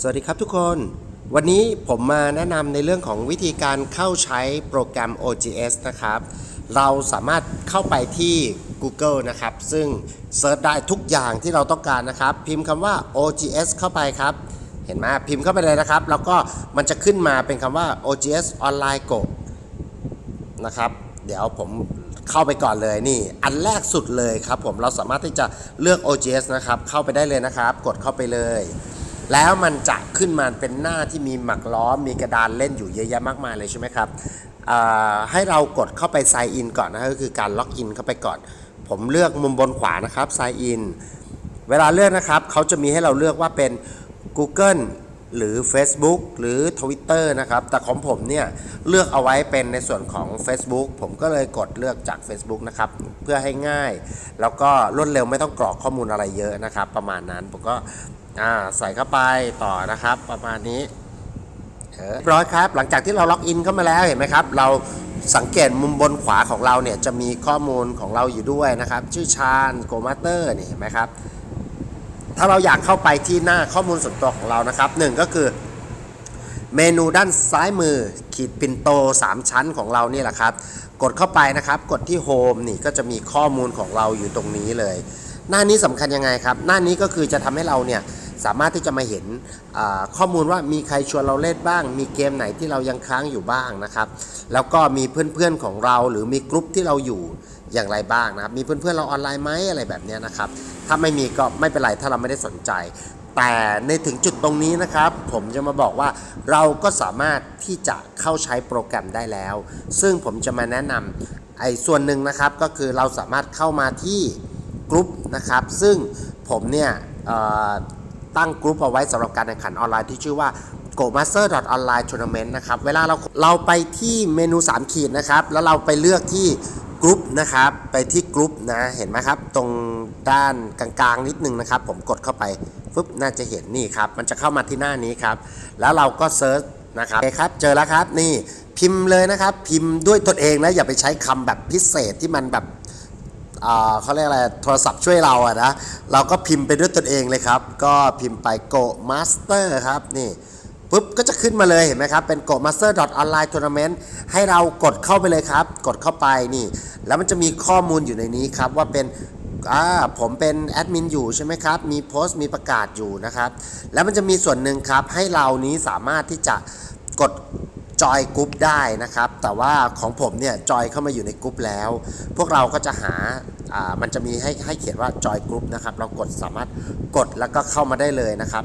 สวัสดีครับทุกคน วันนี้ผมมาแนะนำในเรื่องของวิธีการเข้าใช้โปรแกรม OGS นะครับ เราสามารถเข้าไปที่ Google นะครับ ซึ่งเซิร์ชได้ทุกอย่างที่เราต้องการนะครับ พิมพ์คำว่า OGS เข้าไปครับ เห็นไหมพิมพ์เข้าไปเลยนะครับ แล้วก็มันจะขึ้นมาเป็นคำว่า OGS Online Go นะครับ เดี๋ยวผมเข้าไปก่อนเลยนี่ อันแรกสุดเลยครับผมเราสามารถที่จะเลือก OGS นะครับ เข้าไปได้เลยนะครับ กดเข้าไปเลย แล้วมันจะขึ้นมาเป็นหน้าที่มีหมักล้อมมีกระดานเล่นอยู่เยอะแยะมากมายเลยใช่ไหมครับให้เรากดเข้าไป sign in ก่อนนะก็คือการล็อกอินเข้าไปก่อน ผมเลือกมุมบนขวานะครับ sign in เวลาเลือกนะครับเขาจะมีให้เราเลือกว่าเป็น Google หรือ Facebook หรือ Twitter นะครับ แต่ของผมเนี่ยเลือกเอาไว้เป็นในส่วนของ Facebook ผมก็เลยกดเลือกจาก Facebook นะครับ เพื่อให้ง่าย แล้วก็รวดเร็วไม่ต้องกรอกข้อมูลอะไรเยอะนะครับ ประมาณนั้นผมก็ อ่าใส่เข้าไปต่อนะครับประมาณนี้เรียบร้อยครับ หลังจากที่เราล็อกอินเข้ามาแล้วเห็นไหมครับ เราสังเกตมุมบนขวาของเราเนี่ยจะมีข้อมูลของเราอยู่ด้วยนะครับ ชื่อชาญโกมาเตอร์นี่เห็นไหมครับ ถ้าเราอยากเข้าไปที่หน้าข้อมูลส่วนตัวของเรานะครับหนึ่งก็คือ เมนูด้านซ้ายมือขีดปินโต 3 ชั้นของเรานี่แหละครับ กดเข้าไปนะครับ กดที่โฮมนี่ก็จะมีข้อมูลของเราอยู่ตรงนี้เลย หน้านี้สำคัญยังไงครับ หน้านี้ก็คือจะทำให้เราเนี่ย สามารถที่จะมาเห็นข้อมูลว่ามีใครชวนเราเล่นบ้าง มีเกมไหนที่เรายังค้างอยู่บ้างนะครับ แล้วก็มีเพื่อนๆของเราหรือมีกลุ่มที่เราอยู่อย่างไรบ้างนะครับ มีเพื่อนๆเราออนไลน์ไหมอะไรแบบนี้นะครับ ถ้าไม่มีก็ไม่เป็นไรถ้าเราไม่ได้สนใจ แต่ในถึงจุดตรงนี้นะครับ ผมจะมาบอกว่าเราก็สามารถที่จะเข้าใช้โปรแกรมได้แล้ว ซึ่งผมจะมาแนะนำไอ้ส่วนหนึ่งนะครับก็คือเราสามารถเข้ามาที่กลุ่มนะครับ ซึ่งผมเนี่ย ตั้งกลุ่มเอาไว้สำหรับการแข่งขันออนไลน์ที่ชื่อว่า go master online tournament นะครับ เวลาเราเราไปที่เมนู 3 ขีดนะครับ แล้วเราไปเลือกที่กลุ่มนะครับ ไปที่กลุ่มนะ เห็นไหมครับ ตรงด้านกลางๆนิดนึงนะครับ ผมกดเข้าไปฟึบน่าจะเห็นนี่ครับ มันจะเข้ามาที่หน้านี้ครับ แล้วเราก็เซิร์ชนะครับโอเคครับ เจอแล้วครับ นี่พิมพ์เลยนะครับ พิมพ์ด้วยตนเองนะ อย่าไปใช้คำแบบพิเศษที่มันแบบ เขาเรียกอะไรโทรศัพท์ช่วยเราอะนะเราก็พิมพ์ไปด้วยตนเองเลยครับ ก็พิมพ์ไป Go Master ครับนี่ปุ๊บก็จะขึ้นมาเลยเห็นไหมครับ เป็น Go Master Online Tournament ให้เรากดเข้าไปเลยครับ กดเข้าไปนี่ แล้วมันจะมีข้อมูลอยู่ในนี้ครับว่าเป็นอ่าผมเป็นแอดมินอยู่ใช่ไหมครับ มีโพสต์มีประกาศอยู่นะครับ แล้วมันจะมีส่วนหนึ่งครับให้เรานี้สามารถที่จะกด จอยกรุ๊ปได้นะครับ แต่ว่าของผมเนี่ยจอยเข้ามาอยู่ในกรุ๊ปแล้ว พวกเราก็จะหาอ่ามันจะมีให้ให้เขียนว่าจอยกรุ๊ปนะครับ เรากดสามารถกดแล้วก็เข้ามาได้เลยนะครับ